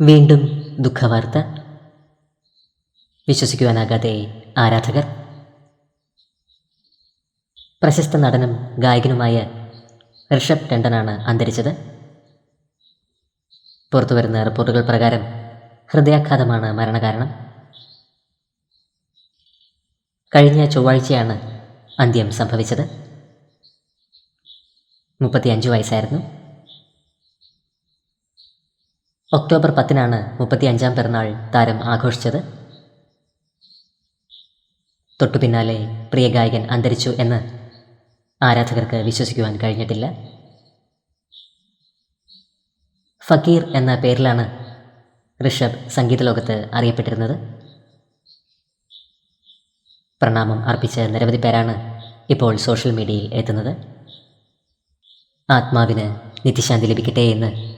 വീണ്ടും ദുഃഖവാർത്ത. വിശ്വസിക്കുവാനാകാതെ ആരാധകർ. പ്രശസ്ത നടനും ഗായകനുമായ ഋഷഭ് ടണ്ടനാണ് അന്തരിച്ചത്. പുറത്തുവരുന്ന റിപ്പോർട്ടുകൾ പ്രകാരം ഹൃദയാഘാതമാണ് മരണകാരണം. കഴിഞ്ഞ ചൊവ്വാഴ്ചയാണ് അന്ത്യം സംഭവിച്ചത്. മുപ്പത്തിയഞ്ച് വയസ്സായിരുന്നു. ഒക്ടോബർ പത്തിനാണ് മുപ്പത്തിയഞ്ചാം പിറന്നാൾ താരം ആഘോഷിച്ചത്. തൊട്ടു പിന്നാലെ പ്രിയ ഗായകൻ അന്തരിച്ചു എന്ന് ആരാധകർക്ക് വിശ്വസിക്കുവാൻ കഴിഞ്ഞിട്ടില്ല. ഫക്കീർ എന്ന പേരിലാണ് ഋഷഭ് സംഗീത ലോകത്ത് അറിയപ്പെട്ടിരുന്നത്. പ്രണാമം അർപ്പിച്ച നിരവധി പേരാണ് ഇപ്പോൾ സോഷ്യൽ മീഡിയയിൽ എത്തുന്നത്. ആത്മാവിന് നിത്യശാന്തി ലഭിക്കട്ടെ എന്ന്